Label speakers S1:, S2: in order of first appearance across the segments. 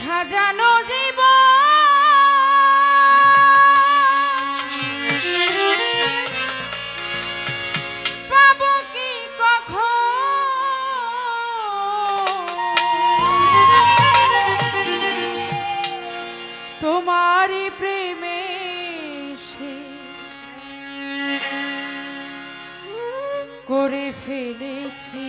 S1: সাজানো জীব পাবো কি তোমারই প্রেমে সে করে ফেলেছি।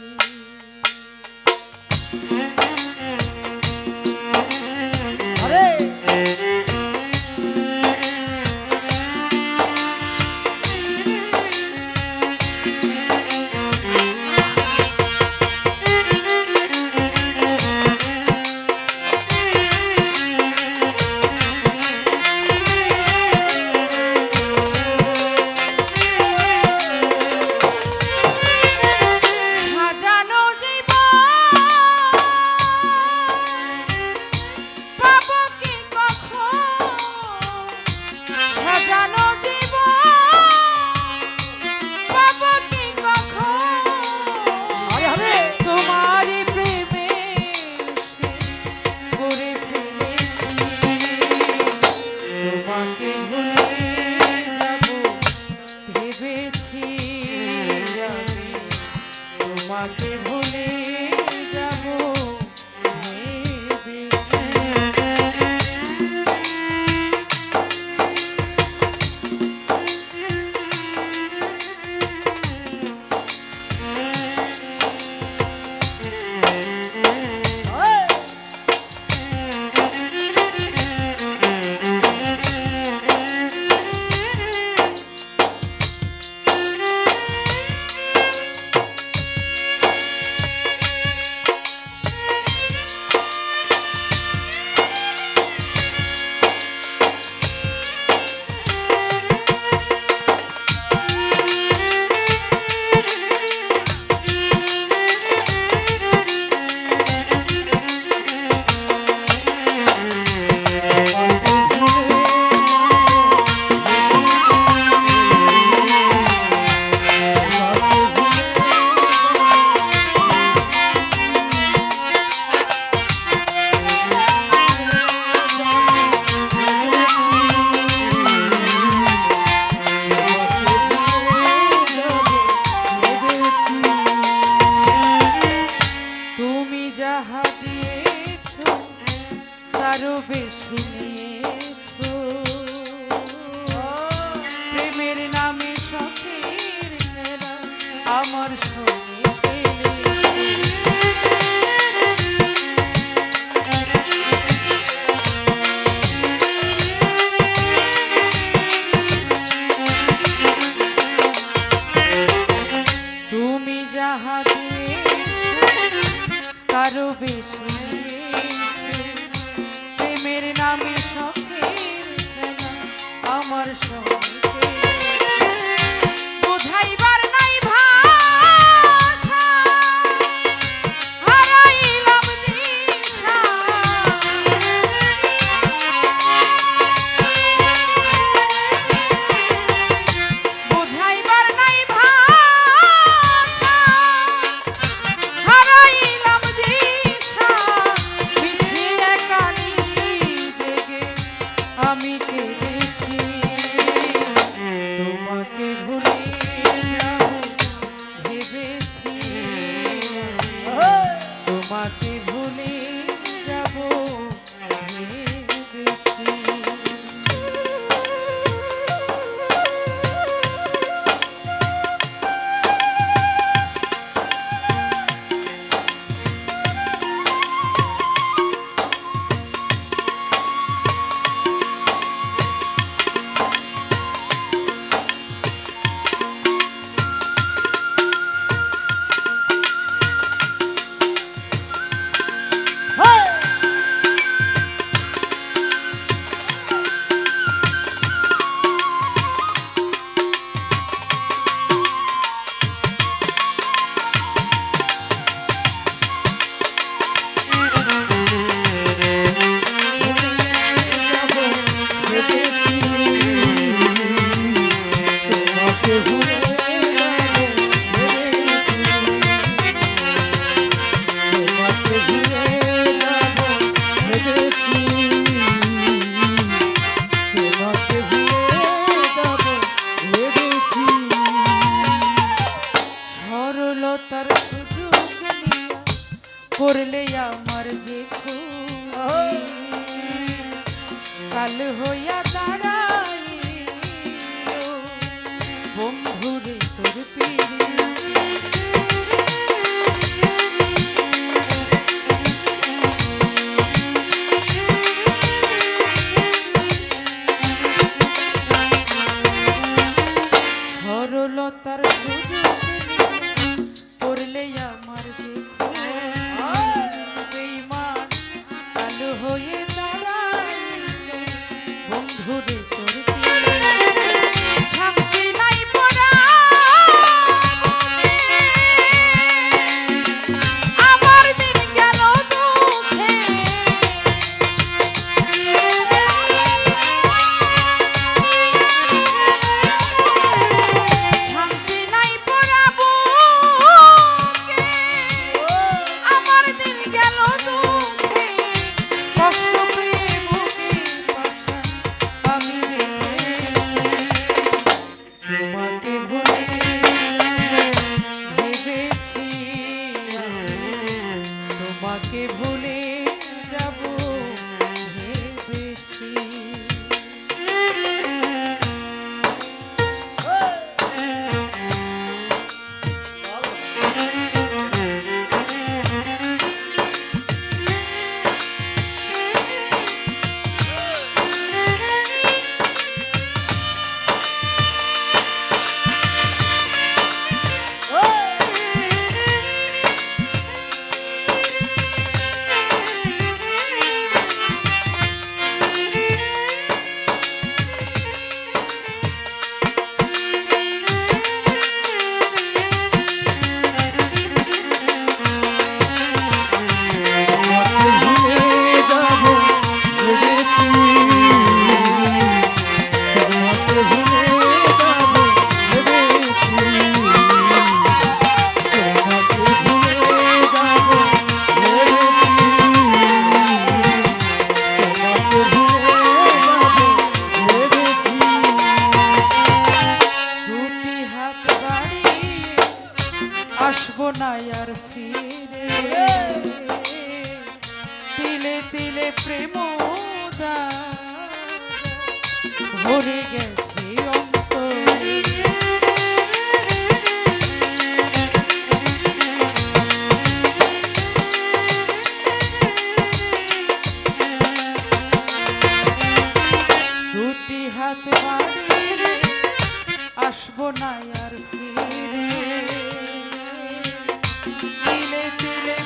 S1: তুমি যাহা কারও বেশি প্রেমের নামে সখের আমার সঙ্গে I do. Who Hoodie. Nair ফিরে। তিলে তিলে প্রেম ভরে গেছে দুটি হাত আসব নায়ার আর ফিরে। திளை திளை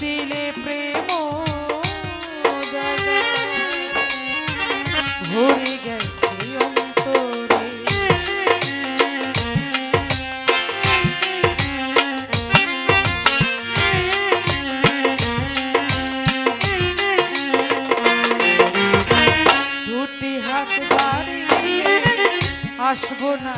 S1: দিলে প্রেম ভরে গেছে অন্তরে। দুটি হাত বাড়ি আসব না।